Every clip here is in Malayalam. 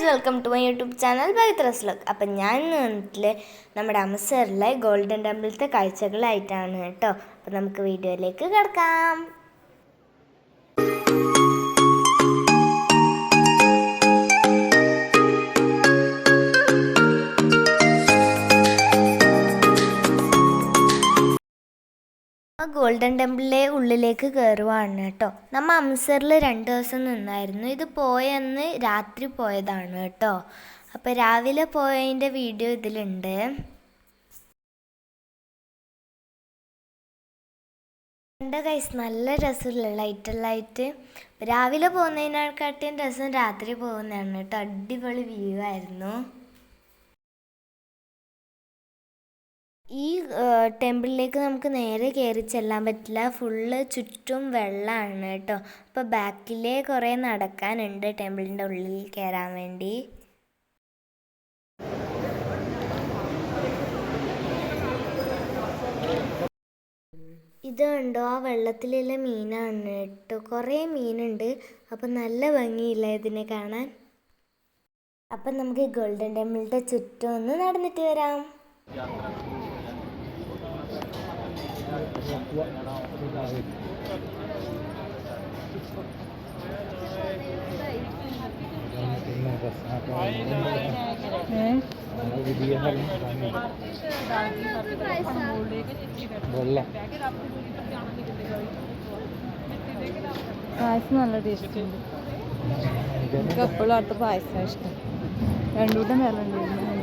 Guys welcome to my YouTube channel Bhagat lock. അപ്പം ഞാൻ ഇന്ന് വന്നിട്ടില്ലേ നമ്മുടെ അമസറിലെ ഗോൾഡൻ ടെമ്പിളത്തെ കാഴ്ചകളായിട്ടാണ് കേട്ടോ. അപ്പം നമുക്ക് വീഡിയോയിലേക്ക് കിടക്കാം. ഗോൾഡൻ ടെമ്പിളിലെ ഉള്ളിലേക്ക് കയറുവാണ് കേട്ടോ. നമ്മൾ അംസറിൽ രണ്ട് ദിവസം നിന്നായിരുന്നു. ഇത് പോയെന്ന് രാത്രി പോയതാണ് കേട്ടോ. അപ്പോൾ രാവിലെ പോയതിന്റെ വീഡിയോ ഇതിലുണ്ട്. എന്റെ കൈസ് നല്ല രസമില്ല ലൈറ്റെല്ലായിട്ട് രാവിലെ പോകുന്നതിനെക്കാട്ടിയും രസം രാത്രി പോകുന്നതാണ് കേട്ടോ. അടിപൊളി വ്യൂ ആയിരുന്നു. ഈ ടെമ്പിളിലേക്ക് നമുക്ക് നേരെ കയറി ചെല്ലാൻ പറ്റില്ല. ഫുള്ള് ചുറ്റും വെള്ളമാണ് കേട്ടോ. അപ്പോൾ ബാക്കിലേ കുറേ നടക്കാനുണ്ട് ടെമ്പിളിന്റെ ഉള്ളിൽ കയറാൻ വേണ്ടി. ഇത് കണ്ടോ? ആ വെള്ളത്തിലുള്ള മീനാണ് കേട്ടോ. കുറേ മീനുണ്ട്. അപ്പം നല്ല ഭംഗിയില്ല ഇതിനെ കാണാൻ? അപ്പം നമുക്ക് ഗോൾഡൻ ടെമ്പിളിന്റെ ചുറ്റും ഒന്ന് നടന്നിട്ട് വരാം. പായസം നല്ല ടേസ്റ്റ് ഉണ്ട്. എനിക്ക് എപ്പോഴും അടുത്ത പായസം ഇഷ്ടം. രണ്ടുകൂട്ടം വില ഉണ്ടായിരുന്നു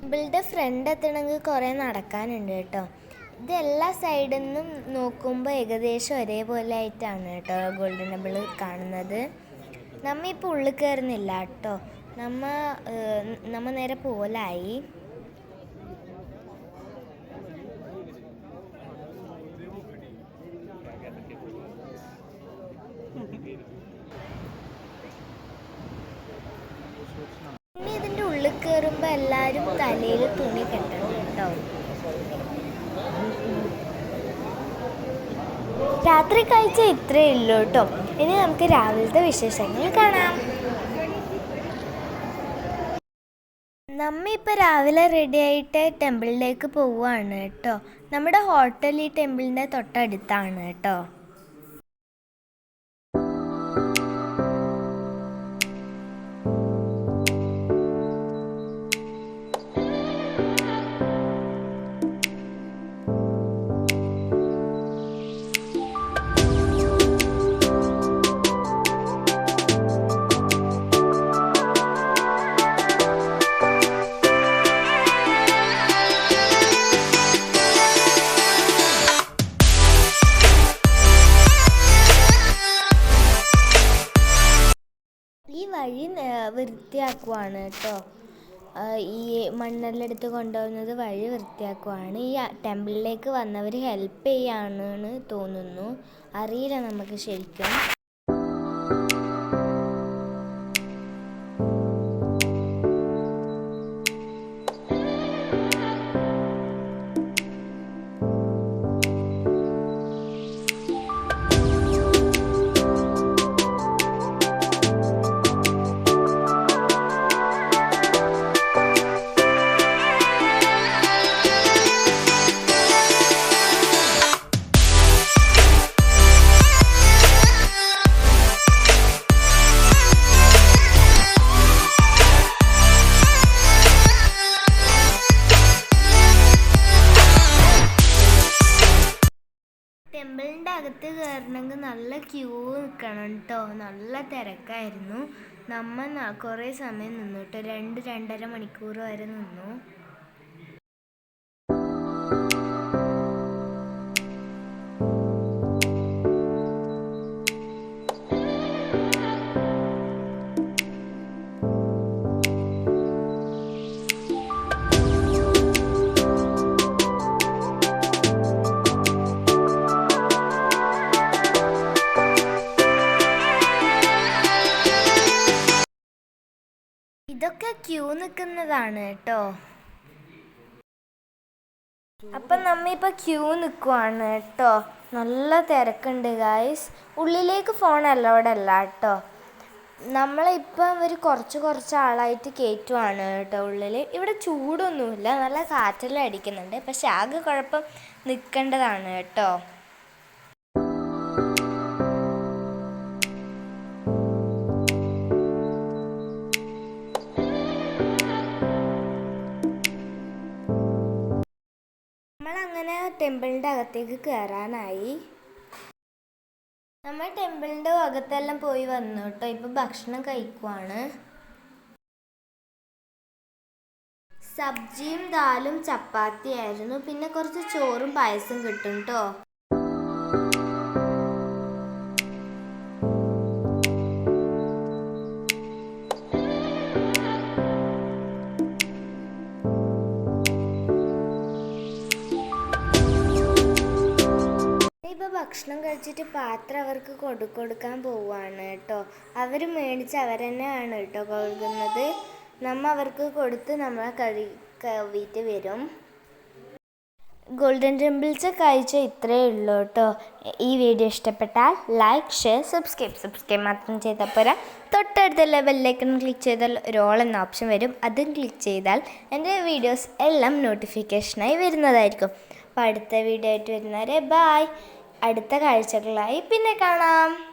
ടെമ്പിളിന്റെ ഫ്രണ്ട് എത്തണമെങ്കിൽ കുറേ നടക്കാനുണ്ട് കേട്ടോ. ഇത് എല്ലാ സൈഡിൽ നിന്നും നോക്കുമ്പോൾ ഏകദേശം ഒരേപോലെ ആയിട്ടാണ് കേട്ടോ ഗോൾഡൻ ടെമ്പിൾ കാണുന്നത്. നമ്മ ഇപ്പോൾ ഉള്ളിൽ കയറുന്നില്ല കേട്ടോ. നമ്മ നമ്മ നേരെ പോലായി ഇനി ഇതിന്റെ ഉള്ളിൽ കയറുമ്പോൾ എല്ലാവരും തലയിൽ തുണി കെട്ടണം കേട്ടോ രാത്രി കഴിച്ച ഇത്രയേ ഉള്ളൂ കേട്ടോ. ഇനി നമുക്ക് രാവിലത്തെ വിശേഷങ്ങൾ കാണാം. നമ്മ ഇപ്പം രാവിലെ റെഡി ആയിട്ട് ടെമ്പിളിലേക്ക് പോവുകയാണ് കേട്ടോ. നമ്മുടെ ഹോട്ടൽ ഈ ടെമ്പിളിന്റെ തൊട്ടടുത്താണ് കേട്ടോ. വഴി വൃത്തിയാക്കുവാണ് കേട്ടോ ഈ മണ്ണെല്ലാം എടുത്ത് കൊണ്ടുപോകുന്നത് വഴി വൃത്തിയാക്കുവാണ്. ഈ ടെമ്പിളിലേക്ക് വന്നവർ ഹെൽപ്പ് ചെയ്യാണെന്ന് തോന്നുന്നു. അറിയില്ല നമുക്ക് ശരിക്കും. നല്ല ക്യൂ നിൽക്കണം കേട്ടോ നല്ല തിരക്കായിരുന്നു. നമ്മൾ കുറേ സമയം നിന്നു കേട്ടോ രണ്ട് രണ്ടര മണിക്കൂർ വരെ നിന്നു. ഇതൊക്കെ ക്യൂ നിൽക്കുന്നതാണ് കേട്ടോ. അപ്പം നമ്മ ഇപ്പം ക്യൂ നിൽക്കുവാണ് കേട്ടോ. നല്ല തിരക്കുണ്ട് ഗായ്സ് ഉള്ളിലേക്ക് ഫോൺ അലോഡ് അല്ല കേട്ടോ. നമ്മളിപ്പം ഒരു കുറച്ച് കുറച്ച് ആളായിട്ട് കയറ്റുവാണ് കേട്ടോ ഉള്ളിൽ ഇവിടെ ചൂടൊന്നുമില്ല. നല്ല കാറ്റെല്ലാം അടിക്കുന്നുണ്ട്. പക്ഷെ ആകെ കുഴപ്പം നിൽക്കേണ്ടതാണ് കേട്ടോ. ടെമ്പിളിന്റെ അകത്തേക്ക് കയറാനായി. നമ്മൾ ടെമ്പിളിന്റെ അകത്തെല്ലാം പോയി വന്നു കേട്ടോ. ഇപ്പം ഭക്ഷണം കഴിക്കുവാണ്. സബ്ജിയും ദാലും ചപ്പാത്തി ആയിരുന്നു പിന്നെ കുറച്ച് ചോറും പായസം കിട്ടും കേട്ടോ. ഭക്ഷണം കഴിച്ചിട്ട് പാത്രം അവർക്ക് കൊടു കൊടുക്കാൻ പോവാണ് കേട്ടോ അവർ മേടിച്ച് അവർ തന്നെയാണ് കേട്ടോ കഴുകുന്നത്. നമ്മ അവർക്ക് കൊടുത്ത് നമ്മളെ കഴി കവിയിട്ട് വരും. ഗോൾഡൻ ടെമ്പിൾസ് കഴിച്ച ഇത്രയേ ഉള്ളൂ കേട്ടോ ഈ വീഡിയോ ഇഷ്ടപ്പെട്ടാൽ ലൈക്ക് ഷെയർ സബ്സ്ക്രൈബ്. സബ്സ്ക്രൈബ് മാത്രം ചെയ്താൽ പോരാ. തൊട്ടടുത്തുള്ള ബെല്ലൈക്കൺ ക്ലിക്ക് ചെയ്താൽ ഓൾ എന്ന ഓപ്ഷൻ വരും. അതും ക്ലിക്ക് ചെയ്താൽ എന്റെ വീഡിയോസ് എല്ലാം നോട്ടിഫിക്കേഷനായി വരുന്നതായിരിക്കും. അപ്പോൾ അടുത്ത വീഡിയോ ആയിട്ട് വരുന്നവരെ ബായ് അടുത്ത കാഴ്ചകളായി പിന്നെ കാണാം.